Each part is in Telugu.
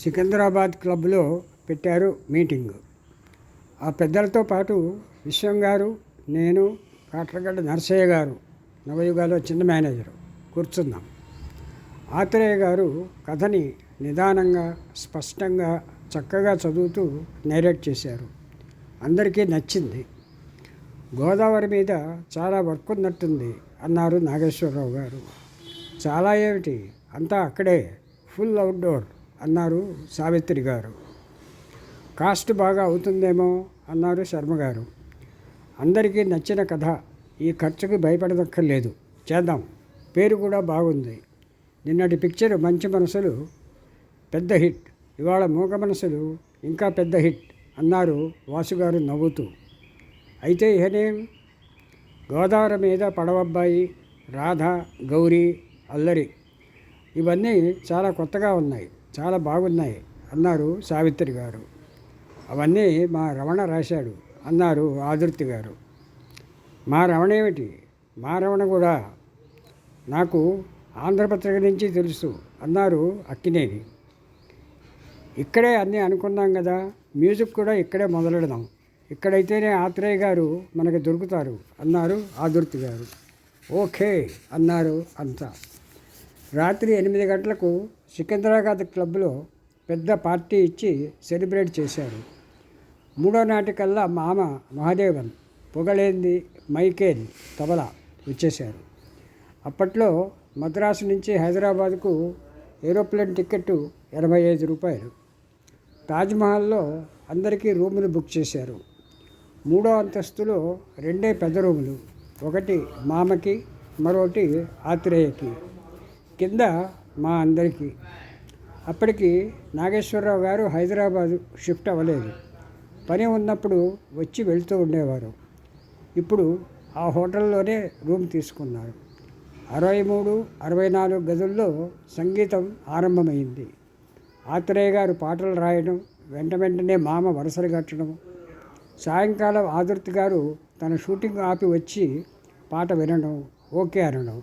సికింద్రాబాద్ క్లబ్లో పెట్టారు మీటింగ్. ఆ పెద్దలతో పాటు విశ్వం గారు నేను కాట్రగడ్డ నరసయ్య గారు నవయుగాలో చిన్న మేనేజరు కూర్చున్నాం. ఆత్రేయ గారు కథని నిదానంగా స్పష్టంగా చక్కగా చదువుతూ నేరేట్ చేశారు. అందరికీ నచ్చింది. గోదావరి మీద చాలా వర్క్ ఉన్నట్టుంది అన్నారు నాగేశ్వరరావు గారు. చాలా ఏమిటి? అంతా అక్కడే ఫుల్ అవుట్డోర్. అన్నారు సావిత్రి గారు. కాస్ట్ బాగా అవుతుందేమో అన్నారు శర్మ గారు. అందరికీ నచ్చిన కథ ఈ ఖర్చుకి భయపడదక్కర్లేదు చేద్దాం. పేరు కూడా బాగుంది. నిన్నటి పిక్చర్ మంచి మనసులు పెద్ద హిట్. ఇవాళ మూగ మనసులు ఇంకా పెద్ద హిట్ అన్నారు వాసుగారు నవ్వుతూ. అయితే ఇహనేం గోదావరి మీద పడవబ్బాయి రాధ గౌరీ అల్లరి ఇవన్నీ చాలా కొత్తగా ఉన్నాయి. చాలా బాగున్నాయి అన్నారు సావిత్రి గారు. అవన్నీ మా రమణ రాశాడు అన్నారు ఆదుర్తి గారు. మా రమణ ఏమిటి? మా రమణ కూడా నాకు ఆంధ్రపత్రిక నుంచి తెలుసు అన్నారు అక్కినేని. ఇక్కడే అన్నీ అనుకున్నాం కదా మ్యూజిక్ కూడా ఇక్కడే మొదలెడదాం. ఇక్కడైతేనే ఆత్రేయ గారు మనకు దొరుకుతారు అన్నారు ఆదుర్తి గారు. ఓకే అన్నారు అంతా. రాత్రి ఎనిమిది గంటలకు సికింద్రాబాద్ క్లబ్లో పెద్ద పార్టీ ఇచ్చి సెలబ్రేట్ చేశారు. మూడో నాటికల్లా మామ మహాదేవన్ పొగలేంది మైకేల్ తబలా వచ్చేశారు. అప్పట్లో మద్రాసు నుంచి హైదరాబాద్కు ఏరోప్లేన్ టికెట్ ఎనభై ఐదు రూపాయలు. తాజ్మహల్లో అందరికీ రూములు బుక్ చేశారు. మూడో అంతస్తులో రెండే పెద్ద రూములు ఒకటి మామకి మరొకటి ఆత్రేయకి. కింద మా అందరికీ. అప్పటికి నాగేశ్వరరావు గారు హైదరాబాదు షిఫ్ట్ అవ్వలేదు. పని ఉన్నప్పుడు వచ్చి వెళ్తూ ఉండేవారు. ఇప్పుడు ఆ హోటల్లోనే రూమ్ తీసుకున్నారు. అరవై మూడు అరవై నాలుగు గదుల్లో సంగీతం ఆరంభమైంది. ఆత్రేయ గారు పాటలు రాయడం వెంట వెంటనే మామ వరుసలు కట్టడం సాయంకాలం ఆదుర్తి గారు తన షూటింగ్ ఆపి వచ్చి పాట వినడం ఓకే అనడం.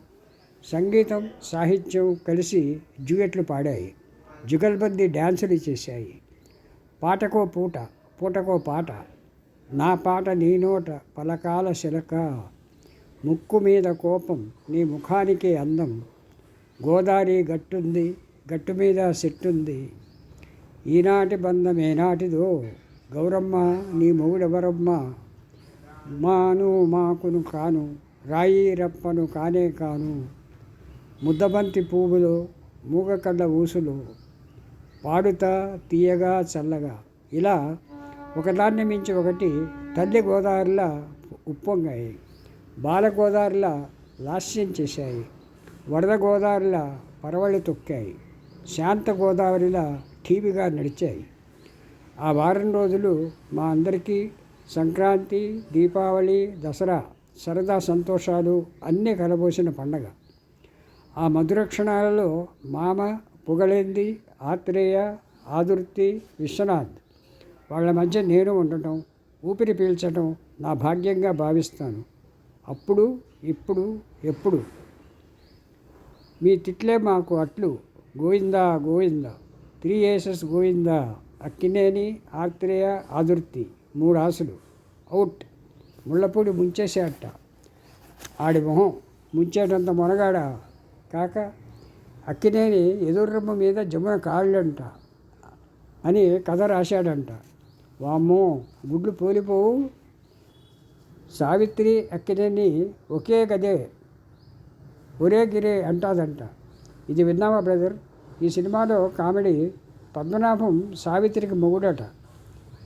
సంగీతం సాహిత్యం కలిసి డ్యూయట్లు పాడాయి. జుగల్బందీ డ్యాన్సులు చేశాయి. పాటకో పూట పూటకో పాట. నా పాట నీ నోట పలకాల శిలక. ముక్కు మీద కోపం నీ ముఖానికే అందం. గోదావరి గట్టుంది గట్టు మీద సెట్టుంది. ఈనాటి బంధం ఏనాటిదో గౌరమ్మ నీ మొగుడెవరమ్మ? మాను మాకును కాను రాయి రప్పను కానే కాను. ముద్దబంతి పువ్వులు మూగకళ్ళ ఊసులు పాడుతా తీయగా చల్లగా. ఇలా ఒకదాన్ని మించి ఒకటి తల్లి గోదావరిలా ఉప్పొంగాయి బాలగోదావరిలా లాస్యం చేశాయి వరద గోదావరిలా పరవళ్ళు తొక్కాయి శాంత గోదావరిలా ఠీవిగా నడిచాయి. ఆ వారం రోజులు మా అందరికీ సంక్రాంతి దీపావళి దసరా సరదా సంతోషాలు అన్నీ కలబోసిన పండగ. ఆ మధురక్షణాలలో మామ పొగలేంది ఆత్రేయ ఆదుర్తి విశ్వనాథ్. వాళ్ళ మధ్య నేను ఉండటం ఊపిరి పీల్చడం నా భాగ్యంగా భావిస్తాను. అప్పుడు ఇప్పుడు ఎప్పుడు? మీ తిట్లే మాకు అట్లు. Govinda Govinda. Three aces Govinda. Akkineni Athreya Adurthi. మూడు ఆశలు. అవుట్. ముళ్ళపూడి అట్ట ఆడి మొహం. ముంచేటంత మొనగాడ కాక అక్కినేని ఎదుర్రమ్మ మీద జమున కాళ్ళంట అని కథ రాశాడంట. వామ్మో గుడ్లు పోలిపోవు. సావిత్రి అక్కినేని ఒకే గదే. ఒరే గిరే అంటాదంట. ఇది విన్నావా బ్రదర్? ఈ సినిమాలో కామెడీ పద్మనాభం సావిత్రికి మొగుడట.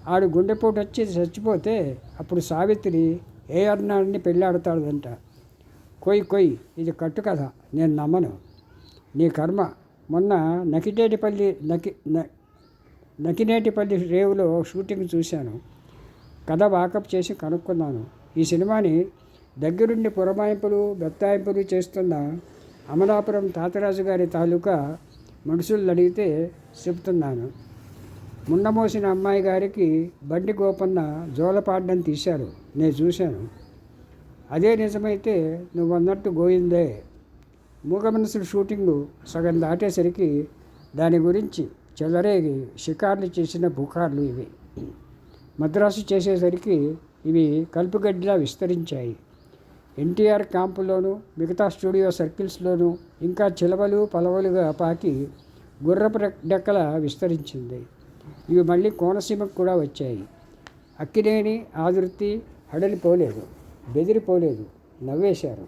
ఆడు గుండెపోటు వచ్చి చచ్చిపోతే అప్పుడు సావిత్రి ఏ అన్నాడిని పెళ్ళాడతాడంట. కొయ్యి కొయ్యి ఇది కట్టు కథ నేను నమ్మను. నీ కర్మ. మొన్న నకిటేటిపల్లి నకి నకినేటిపల్లి రేవులో షూటింగ్ చూశాను. కథ వాకప్ చేసి కనుక్కున్నాను. ఈ సినిమాని దగ్గరుండి పురమాయింపులు బెత్తాయింపులు చేస్తున్న అమలాపురం తాతరాజు గారి తాలూకా మనుషులు అడిగితే చెప్తున్నాను ముండమోసిన అమ్మాయి గారికి బండి గోపన్న జోలపాడ్డం తీశారు. నేను చూశాను. అదే నిజమైతే నువ్వు అన్నట్టు గోయిందే మూగ మనసులు షూటింగు సగం దాటేసరికి దాని గురించి చెలరేగి షికార్లు చేసిన పుకార్లు ఇవి. మద్రాసు చేసేసరికి ఇవి కలుపుగడ్డిలా విస్తరించాయి. ఎన్టీఆర్ క్యాంపులోను మిగతా స్టూడియో సర్కిల్స్లోనూ ఇంకా చిలవలు పలవలుగా పాకి గుర్రపు డెక్కల విస్తరించింది. ఇవి మళ్ళీ కోనసీమకు కూడా వచ్చాయి. అక్కినేని ఆదుర్తి హడలిపోలేదు. బెదిరిపోలేదు. నవ్వేశారు.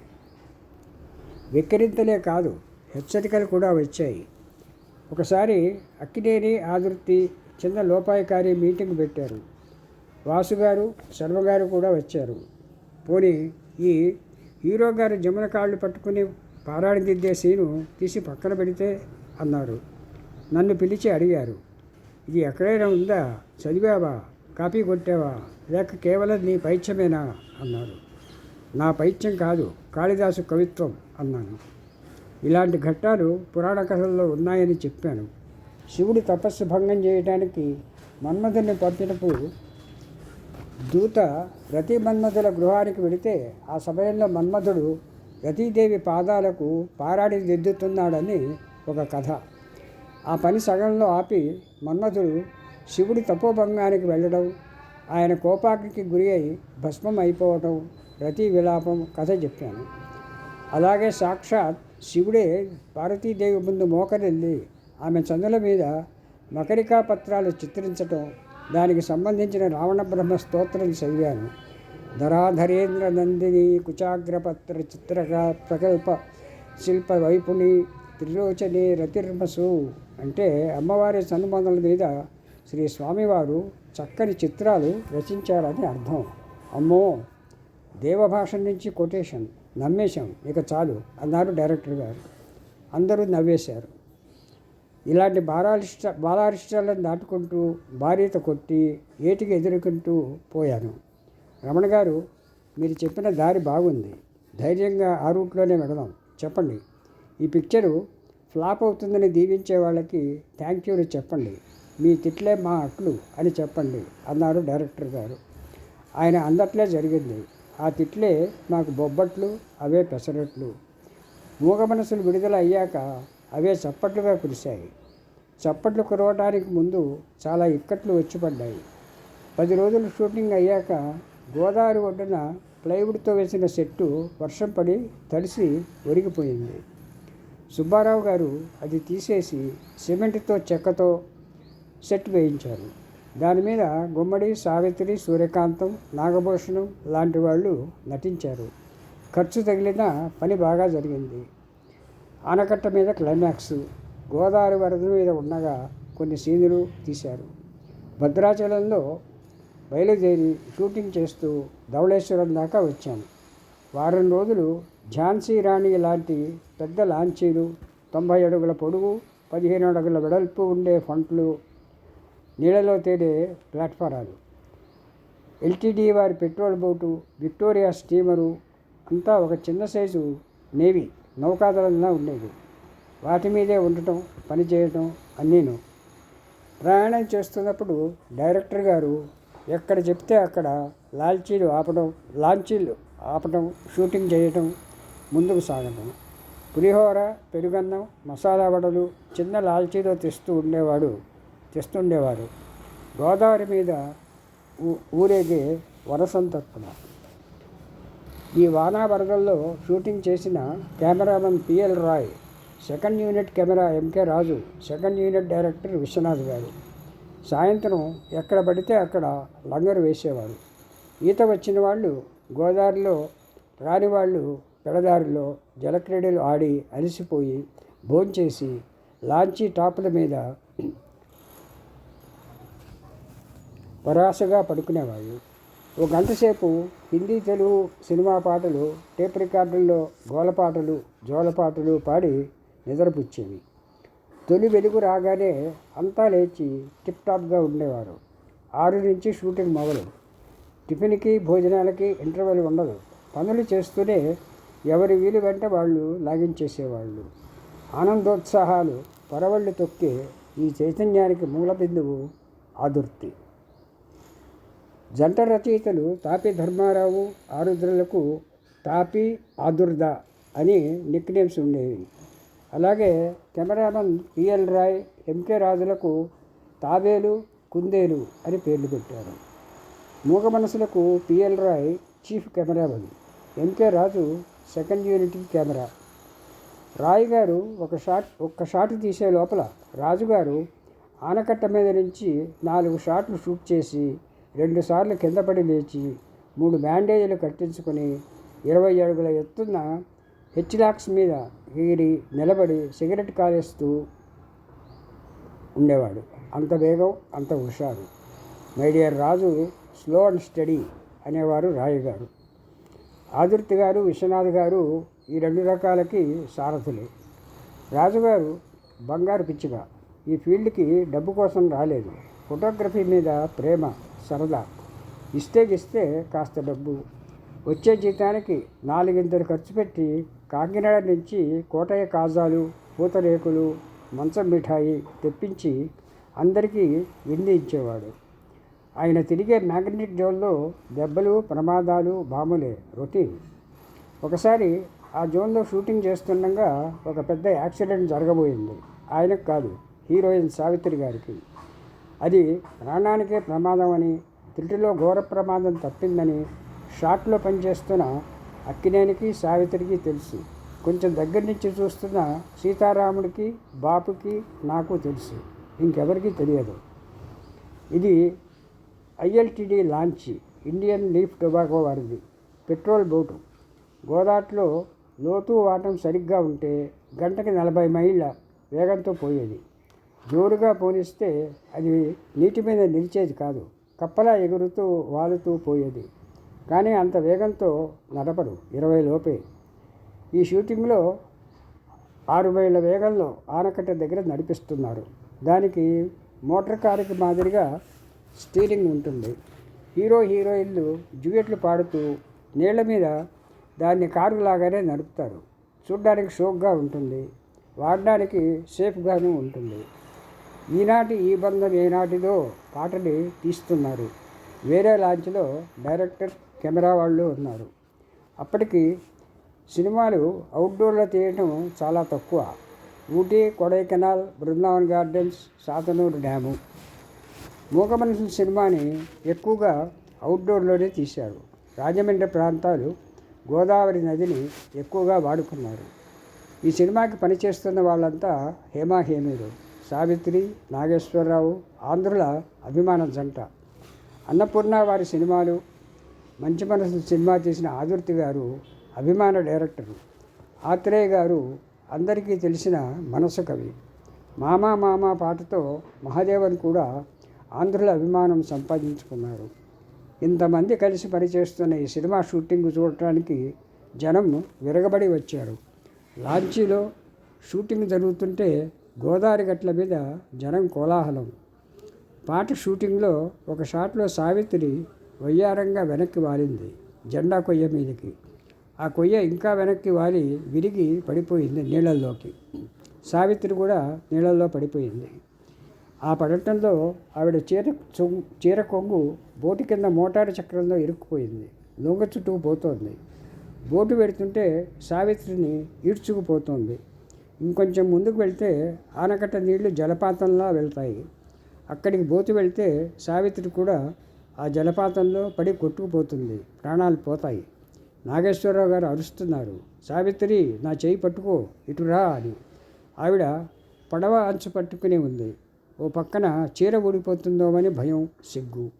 వెక్కిరింతలే కాదు హెచ్చరికలు కూడా వచ్చాయి. ఒకసారి అక్కినేని ఆదుర్తి చిన్న లోపాయకారి మీటింగ్ పెట్టారు. వాసుగారు శర్మగారు కూడా వచ్చారు. పోనీ ఈ హీరో గారు జమున కాళ్ళు పట్టుకుని పారాడిదిద్దే సీను తీసి పక్కన పెడితే అన్నారు. నన్ను పిలిచి అడిగారు. ఇది ఎక్కడైనా ఉందా? చదివావా? కాపీ కొట్టావా? లేక కేవలం నీ పైచ్యమేనా? అన్నారు. నా పైత్యం కాదు కాళిదాసు కవిత్వం అన్నాను. ఇలాంటి ఘట్టాలు పురాణ కథల్లో ఉన్నాయని చెప్పాను. శివుడు తపస్సు భంగం చేయడానికి మన్మధుని పంపినప్పుడు దూత రతి మన్మధుల గృహానికి వెళితే ఆ సమయంలో మన్మధుడు రతీదేవి పాదాలకు పారాడి దిద్దుతున్నాడని ఒక కథ. ఆ పని సగంలో ఆపి మన్మధుడు శివుడి తపోభంగానికి వెళ్ళడం ఆయన కోపాగ్నికి గురి అయి భస్మం అయిపోవటం రతి విలాపం కథ చెప్పాను. అలాగే సాక్షాత్ శివుడే పార్వతీదేవి ముందు మోకరెళ్ళి ఆమె చందుల మీద మకరికా పత్రాలు చిత్రించటం దానికి సంబంధించిన రావణ బ్రహ్మ స్తోత్రం చదివాను. ధరాధరేంద్ర నందిని కుచాగ్రపత్ర చిత్రక ప్రకల్ప శిల్ప వైపుని త్రిలోచని రతిర్మసు అంటే అమ్మవారి సన్నుబంధుల మీద శ్రీ స్వామివారు చక్కని చిత్రాలు రచించారని అర్థం. అమ్మో! దేవభాష నుంచి కొటేషన్ నమ్మేశాం. ఇక చాలు అన్నారు డైరెక్టర్ గారు. అందరూ నవ్వేశారు. ఇలాంటి బాలారిష్ట బాలారిష్టాలను దాటుకుంటూ భార్యత కొట్టి ఏటికి ఎదుర్కొంటూ పోయాను. రమణ గారు మీరు చెప్పిన దారి బాగుంది. ధైర్యంగా ఆ రూట్లోనే వెళదాం. చెప్పండి. ఈ పిక్చరు ఫ్లాప్ అవుతుందని దీవించే వాళ్ళకి థ్యాంక్ యూని చెప్పండి. మీ తిట్లే మా అట్లు అని చెప్పండి అన్నారు డైరెక్టర్ గారు. ఆయన అందట్లే జరిగింది. ఆ తిట్లే మాకు బొబ్బట్లు అవే పెసరట్లు. మూగ మనసులు విడుదల అయ్యాక అవే చప్పట్లుగా కురిశాయి. చప్పట్లు కురవటానికి ముందు చాలా ఇక్కట్లు వచ్చి పడ్డాయి. పది రోజులు షూటింగ్ అయ్యాక గోదావరి ఒడ్డున ప్లైవుడ్తో వేసిన సెట్టు వర్షం పడి తడిసి ఒరిగిపోయింది. సుబ్బారావు గారు అది తీసేసి సిమెంట్తో చెక్కతో సెట్ వేయించారు. దాని మీద గుమ్మడి సావిత్రి సూర్యకాంతం నాగభూషణం లాంటి వాళ్ళు నటించారు. ఖర్చు తగిలిన పని బాగా జరిగింది. ఆనకట్ట మీద క్లైమాక్స్ గోదావరి వరద మీద ఉండగా కొన్ని సీన్లు తీశారు. భద్రాచలంలో బయలుదేరి షూటింగ్ చేస్తూ ధవళేశ్వరం దాకా వచ్చాను వారం రోజులు ఝాన్సీ రాణి లాంటి పెద్ద లాంచీలు తొంభై అడుగుల పొడుగు పదిహేను అడుగుల వెడల్పు ఉండే ఫంట్లు నీళ్ళలో తేలే ప్లాట్ఫారాలు. ఎల్టీడీ వారి పెట్రోల్ బోటు విక్టోరియా స్టీమరు అంతా ఒక చిన్న సైజు నేవీ నౌకాదళంలా ఉండేది వాటి మీదే ఉండటం పని చేయటం అన్నీను. ప్రయాణం చేస్తున్నప్పుడు డైరెక్టర్ గారు ఎక్కడ చెప్తే అక్కడ లాల్చీలు ఆపడం లాంచీలు ఆపడం షూటింగ్ చేయటం ముందుకు సాగటం. పులిహోర పెరుగన్నం మసాలా వడలు చిన్న లాల్చీలో తెస్తూ ఉండేవాడు తెస్తుండేవారు. గోదావరి మీద ఊ- ఊరేగే వరసంతర్పణ ఈ వానా వరదల్లో షూటింగ్ చేసిన cameraman PL Roy second unit camera MK Raju second unit director Viswanath garu. సాయంత్రం ఎక్కడ పడితే అక్కడ లంగరు వేసేవారు. ఈత వచ్చిన వాళ్ళు గోదావరిలో రాని వాళ్ళు పెడదారిలో జలక్రీడలు ఆడి అలసిపోయి భోంచేసి లాంచీ టాపుల మీద పరాసగా పడుకునేవాళ్ళు ఓ గంటసేపు హిందీ తెలుగు సినిమా పాటలు టేప్ రికార్డుల్లో గోలపాటలు జోలపాటలు పాడి నిద్రపుచ్చేవి. తొలి వెలుగు రాగానే అంతా లేచి టిప్ టాప్గా ఉండేవారు. ఆరు నుంచి షూటింగ్ మొదలు. టిఫిన్కి భోజనాలకి ఇంటర్వెల్ ఉండదు. పనులు చేస్తూనే ఎవరి వీలు వెంట వాళ్ళు లాగించేసేవాళ్ళు. ఆనందోత్సాహాలు పరవళ్ళు తొక్కే ఈ చైతన్యానికి మూల బిందువు ఆదుర్తి. జంట రచయితలు తాపి ధర్మారావు ఆరుద్రలకు తాపి ఆదుర్ద అని నిక్ నేమ్స్ ఉండేవి. అలాగే కెమెరామన్ పిఎల్ రాయ్ ఎంకే రాజులకు తాబేలు కుందేలు అని పేర్లు పెట్టారు. మూగ మనసులకు PL Roy chief cameraman MK Raju second unit camera. Roy garu ఒక షాట్ ఒక్క షాట్ తీసే లోపల రాజుగారు ఆనకట్ట మీద నుంచి నాలుగు షాట్లు షూట్ చేసి రెండుసార్లు కింద పడి లేచి మూడు బ్యాండేజీలు కట్టించుకొని ఇరవై అడుగుల ఎత్తున్న హెచ్లాక్స్ మీద ఎగిరి నిలబడి సిగరెట్ కాలేస్తూ ఉండేవాడు. అంత వేగం అంత హుషారు. My dear Raju slow and steady అనేవారు రాయు గారు ఆదుర్తి గారు విశ్వనాథ్ గారు ఈ రెండు రకాలకి సారథులే. రాజుగారు బంగారు పిచ్చిగా. ఈ ఫీల్డ్కి డబ్బు కోసం రాలేదు. ఫోటోగ్రఫీ మీద ప్రేమ. సరదా. ఇస్తే ఇస్తే కాస్త డబ్బు. వచ్చే జీతానికి నాలుగింతలు ఖర్చు పెట్టి కాకినాడ నుంచి కోటయ్య కాజాలు పూతరేకులు మంచం మిఠాయి తెప్పించి అందరికీ విందు ఇచ్చేవాడు. ఆయన తిరిగే మ్యాగ్నెటిక్ జోన్లో దెబ్బలు ప్రమాదాలు బాములే రొటీన్. ఒకసారి ఆ జోన్లో షూటింగ్ చేస్తుండగా ఒక పెద్ద యాక్సిడెంట్ జరగబోయింది. ఆయనకు కాదు హీరోయిన్ సావిత్రి గారికి. అది ప్రాణానికే ప్రమాదం అని త్రిటిలో ఘోర ప్రమాదం తప్పిందని షాట్లో పనిచేస్తున్న అక్కినేనికి సావిత్రికి తెలుసు. కొంచెం దగ్గర నుంచి చూస్తున్న సీతారాముడికి బాపుకి నాకు తెలుసు. ఇంకెవరికీ తెలియదు. ఇది ILTD launch Indian leaf tobacco వారిది. Petrol boat. గోదాట్లో లోతు వాటం సరిగ్గా ఉంటే గంటకి నలభై మైళ్ళ వేగంతో పోయేది. జోరుగా పోనిస్తే అది నీటి మీద నిలిచేది కాదు. కప్పలా ఎగురుతూ వాలుతూ పోయేది. కానీ అంత వేగంతో నడపరు. ఇరవై లోపే. ఈ షూటింగ్లో ఆరు మైళ్ళ వేగంలో ఆనకట్ట దగ్గర నడిపిస్తున్నారు. దానికి మోటార్ కారుకి మాదిరిగా స్టీరింగ్ ఉంటుంది. హీరో హీరోయిన్లు జ్యూయెట్లు పాడుతూ నీళ్ళ మీద దాన్ని కారు లాగానే నడుపుతారు. చూడ్డానికి షోక్గా ఉంటుంది. వాడడానికి సేఫ్గాను ఉంటుంది. ఈనాటి ఈ బంధం ఏనాటిదో పాటని తీస్తున్నారు. వేరే లాంచ్లో డైరెక్టర్ కెమెరా వాళ్ళు ఉన్నారు. అప్పటికి సినిమాలు అవుట్డోర్లో తీయటం చాలా తక్కువ. Ooty Kodaikanal Brindavan gardens Sathanur dam. మూక మనుషుల సినిమాని ఎక్కువగా అవుట్డోర్లోనే తీశారు. రాజమండ్రి ప్రాంతాలు గోదావరి నదిని ఎక్కువగా వాడుకున్నారు. ఈ సినిమాకి పనిచేస్తున్న వాళ్ళంతా హేమాహేమీలు సావిత్రి నాగేశ్వరరావు ఆంధ్రుల అభిమాన జంట. అన్నపూర్ణ వారి సినిమాలు మంచి మనసు సినిమా చేసిన ఆదుర్తి గారు అభిమాన డైరెక్టరు. ఆత్రేయ గారు అందరికీ తెలిసిన మనసు కవి. మామా మామా పాటతో మహాదేవన్ కూడా ఆంధ్రుల అభిమానం సంపాదించుకున్నారు. ఇంతమంది కలిసి పనిచేస్తున్న ఈ సినిమా షూటింగ్ చూడటానికి జనం విరగబడి వచ్చారు. లాంచీలో షూటింగ్ జరుగుతుంటే గోదావరి గట్ల మీద జనం కోలాహలం. పాట షూటింగ్లో ఒక షాట్లో సావిత్రి వయ్యారంగా వెనక్కి వాలింది జెండా కొయ్య మీదకి. ఆ కొయ్య ఇంకా వెనక్కి వాలి విరిగి పడిపోయింది నీళ్ళల్లోకి. సావిత్రి కూడా నీళ్ళల్లో పడిపోయింది. ఆ పడటంలో ఆవిడ చీర చీర కొంగు బోటు కింద మోటారు చక్రంలో ఇరుక్కుపోయింది లొంగ చుట్టూ పోతోంది. బోటు పెడుతుంటే సావిత్రిని ఈడ్చుకుపోతోంది. ఇంకొంచెం ముందుకు వెళ్తే ఆనకట్ట నీళ్ళు జలపాతంలా వెళ్తాయి. అక్కడికి బోతు వెళ్తే సావిత్రి కూడా ఆ జలపాతంలో పడి కొట్టుకుపోతుంది. ప్రాణాలు పోతాయి. నాగేశ్వరరావు గారు అరుస్తున్నారు. సావిత్రి నా చేయి పట్టుకో ఇటురా అని. ఆవిడ పడవ అంచు పట్టుకుని ఉంది. ఓ పక్కన చీర ఊడిపోతుందోమని భయం సిగ్గు.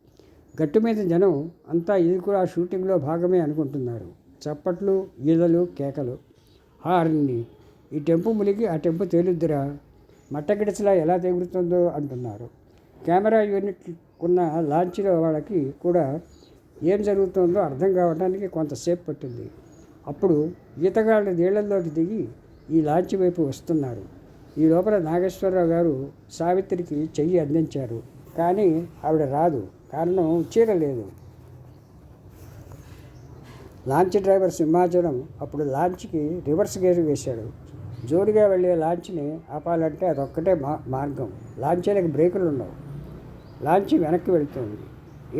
గట్టు మీద జనం అంతా ఇది కూడా షూటింగ్లో భాగమే అనుకుంటున్నారు. చప్పట్లు ఈదలు కేకలు. హారిని ఈ టెంపు ములిగి ఆ టెంపు తేలుద్దిరా? మట్టగిడిసలా ఎలా తెగులుతుందో అంటున్నారు. కెమెరా యూనిట్ ఉన్న లాంచ్లో వాళ్ళకి కూడా ఏం జరుగుతుందో అర్థం కావడానికి కొంతసేపు పట్టింది. అప్పుడు ఈతగాళ్ళ నీళ్ళలోకి దిగి ఈ లాంచ్ వైపు వస్తున్నారు. ఈ లోపల నాగేశ్వరరావు గారు సావిత్రికి చెయ్యి అందించారు. కానీ ఆవిడ రాదు. కారణం చీర లేదు. లాంచ్ డ్రైవర్ సింహాచలం అప్పుడు లాంచ్కి రివర్స్ గేర్ వేశాడు. జోరుగా వెళ్ళే లాంచ్ని ఆపాలంటే అదొక్కటే మా మార్గం. లాంచీలకు బ్రేకులు ఉండవు. లాంచ్ వెనక్కి వెళ్తుంది.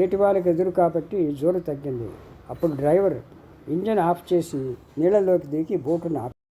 ఏటి వాళ్ళకి ఎదురు కాబట్టి జోరు తగ్గింది. అప్పుడు డ్రైవర్ ఇంజన్ ఆఫ్ చేసి నీళ్ళలోకి దిగి బోటును ఆపి